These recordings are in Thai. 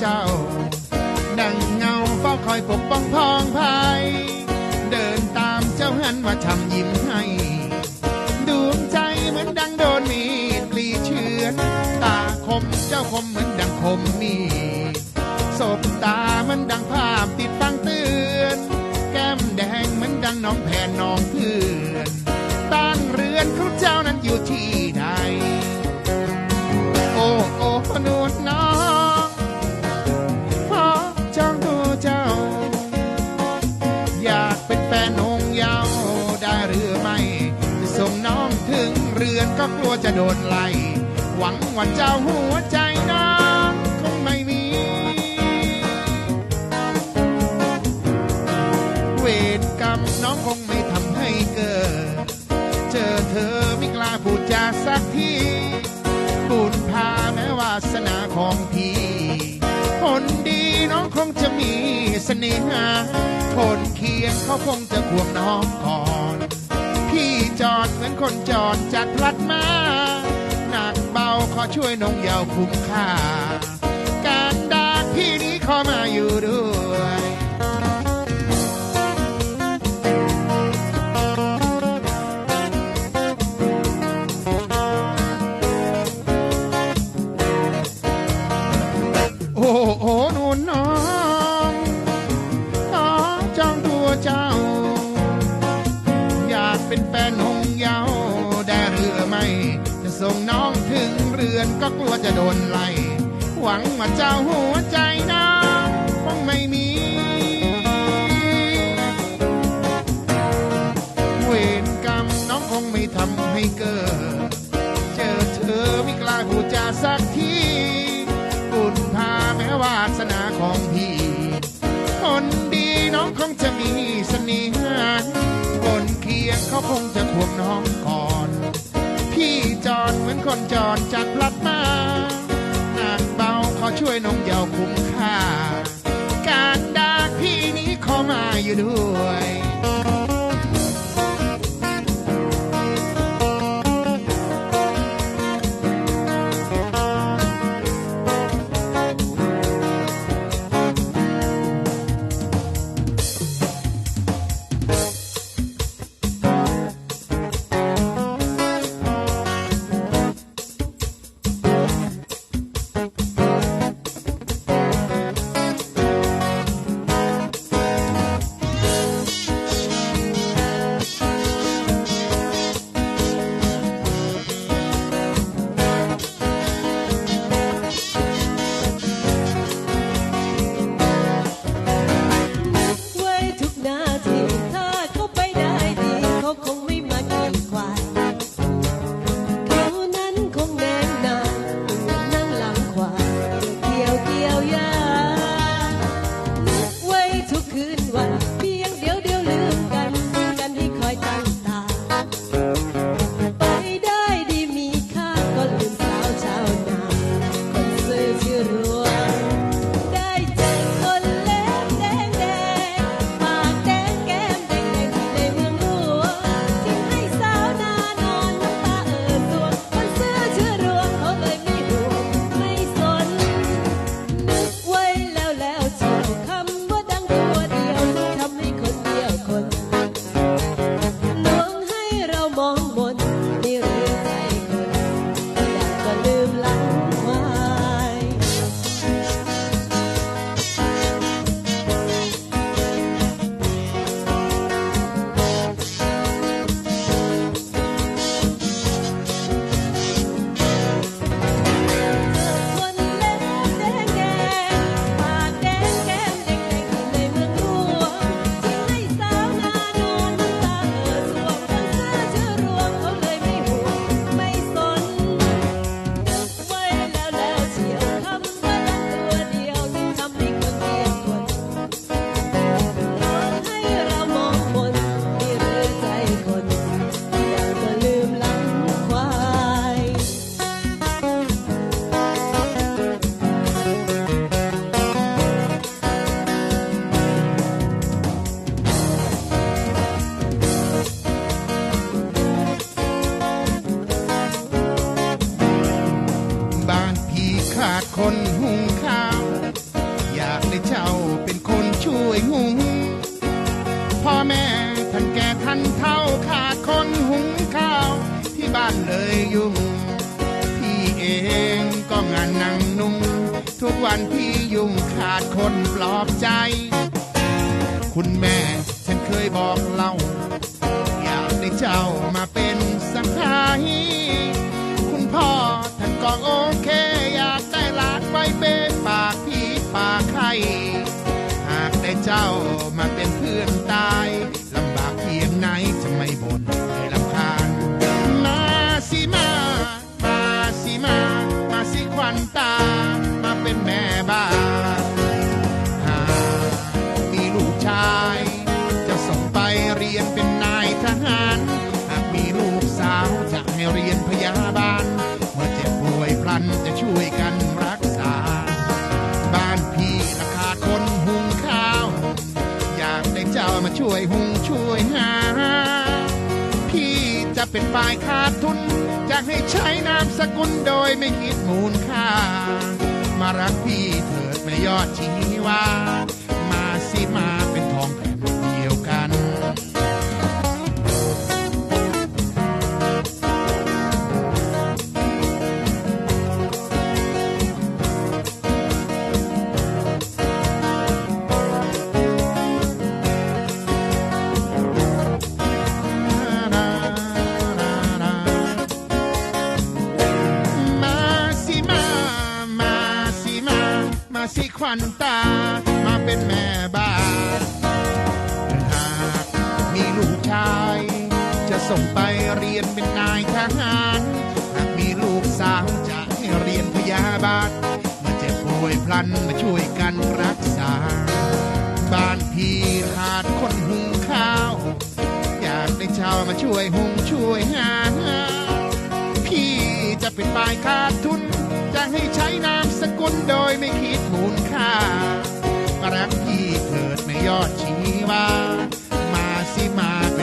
เจ้า ดังเงาเฝ้าคอยปกป้องพองภัยเดินตามเจ้าหันมาทำยิ้มให้ดวงใจเหมือนดังโดนมีดกรีดเชือนตาคมเจ้าคมเหมือนดังคมมีดสบตาเหมือนดังภาพติดฟัง ก็กลัวจะโดนไล่หวังว่าเจ้าหัวใจน้องคงไม่มี เวรกรรมน้องคงไม่ทำให้เกิด เจอเธอไม่กล้าพูดจาสักทีบุญพาแม้วาสนาของพี่ คนดีน้องคงจะมีเสน่หาคนเคียงเขาคงจะควงน้องก่อน พี่จอด เหมือนคนจอดจากพลัดมา หนักเบาขอช่วยน้องเยาวคุ้มค่า การดาพี่นี้ขอมาอยู่ด้วย จะโดนไล่หวังว่าเจ้าหัวใจน้องคงไม่มีเวรกรรมน้องคงไม่ทำให้เกิด เจอเธอไม่กล้าพูดจาสัก คนจอนจักพลัดมาหนักเบาขอช่วยน้องเยาวคุ้มค่า การดาพี่นี้ขอมาอยู่ด้วย คนหุงข้าว อยากได้เจ้าเป็นคนช่วยหุง พ่อแม่ท่านแก่ท่านเท่าขาดคนหุงข้าว ที่บ้านเลยยุ่ง พี่เองก็งานนั่งนุ่ง ทุกวันพี่ยุ่งขาดคนปลอบใจ คุณแม่ฉันเคยบอกเล่า อยากได้เจ้า เจ้ามาเป็นเพื่อนตา เป็นฝ่ายขาดทุนจะให้ใช้นามสกุลโดยไม่คิดมูลค่า มารักพี่เถิดไม่ยอดชีวา มาสิควันตามาเป็นแม่บ้านหากมีลูกชาย จะส่งไปเรียนเป็นนายทหารหากมีลูกสาวจะให้เรียนพยาบาลเมื่อเจ็บป่วยพลันมาช่วยกันรักษา บ้านพี่ขาดคนหุงข้าว อยากได้ชาวมาช่วยหุงช่วยหาพี่จะเป็นฝ่ายขาดทุน จะให้ใช้นามสกุลโดยไม่คิดมูลค่า รักพี่เกิดไม่ยอดชีวา มาสิมา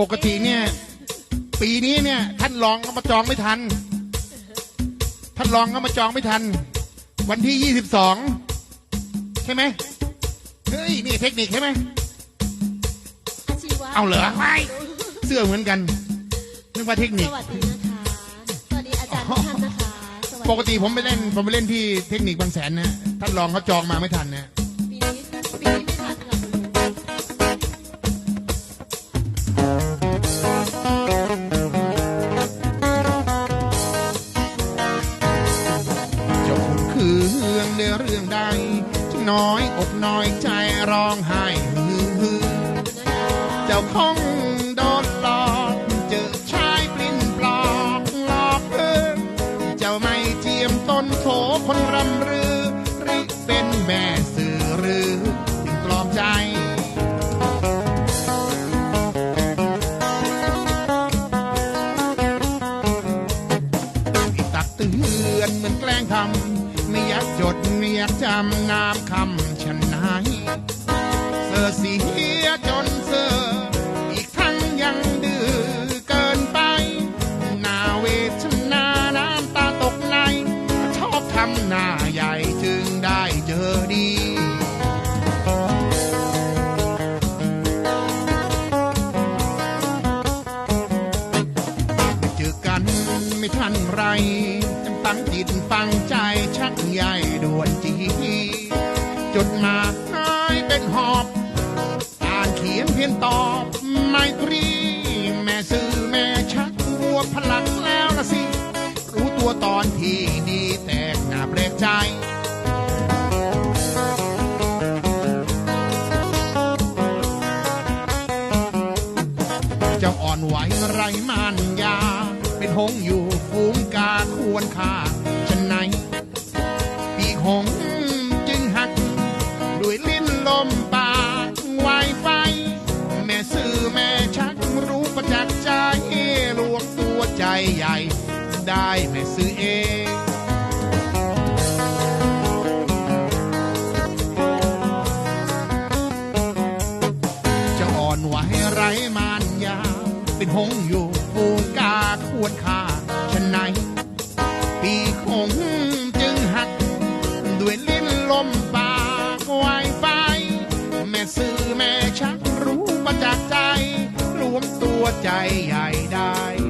ปกติเนี่ย ปีนี้เนี่ย ท่านรองก็มาจองไม่ทัน ท่านรองก็มาจองไม่ทัน วันที่ยี่สิบสองใช่ไหมเฮ้ย นี่เทคนิคใช่ไหมเอาเหรอไม่เสื้อเหมือนกันนึกว่าเทคนิสควัสดีนะคะ สวัสดีอาจารย์ทุกท่านนะคะสวัสดี ปกติผมไปเล่นผมไปเล่นที่เทคนิคบางแสนนะท่านรองเขาจองมาไม่ทันนะ เรื่องเนื้อเรื่องใดที่น้อยอกน้อยใจร้องไห้เจ้าคง จำนามคำฉันไหนเสือเสียจนเสืออีกทั้งยังดื้อเกินไปนาเวทนาน้ำตาตกในชอบทำนา ตอบไม่ตรี แม่ซื้อแม่ชักรวพลังแล้วละสิ รู้ตัวตอนที่ดีแตกหน้าแปลกใจเจ้าอ่อนไหวไรมานยา เป็นหงอยู่ฝูงกาควรค่าฉะไหนปีกหง ใหญ่ ได้แม่ซื้อเองจะอ่อนไหวไรมานยาเป็นหงอยู่ฟูงกาควรค่าฉะไหน ปีกหงจึงหักด้วยลิ้นลมปากไวไฟแม่ซื้อแม่ชักรู้ประจักษ์ใจ รวมตัวใจใหญ่ได้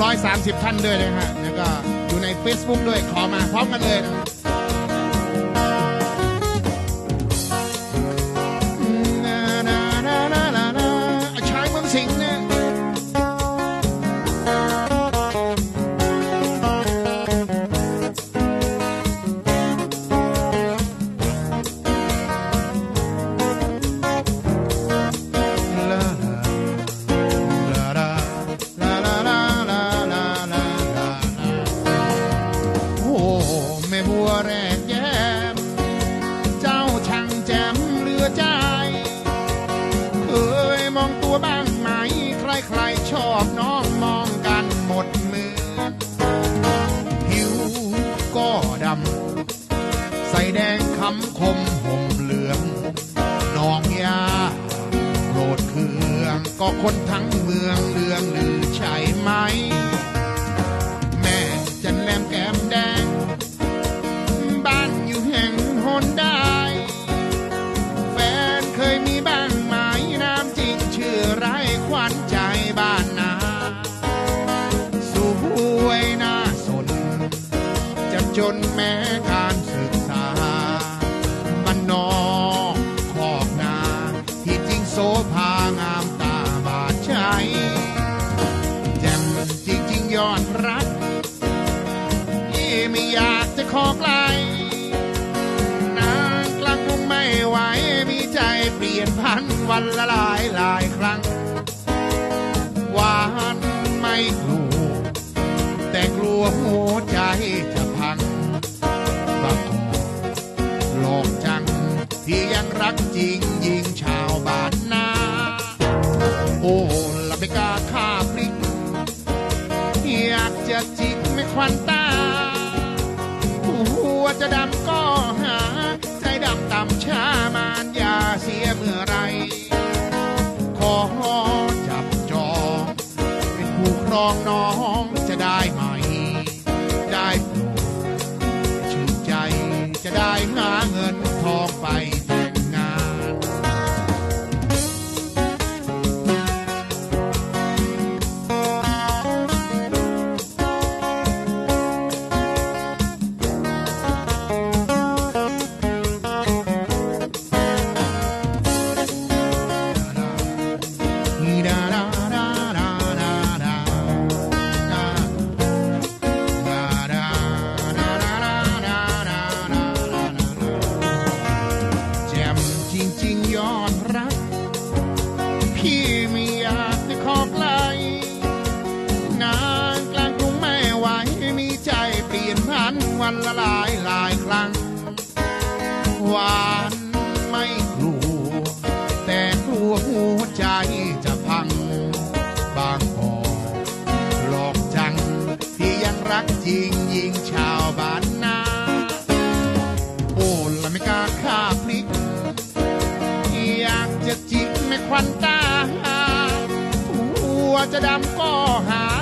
230 ท่านด้วยนะฮะแล้วก็อยู่ใน Facebook ด้วยขอมาพร้อมกันเลยนะ รักจริงยิงชาวบ้านนา โอ้ละไม่กล้าฆ่าพริก อยากจะจิกไม่ควันตาหัวจะดำ จะดำก็หา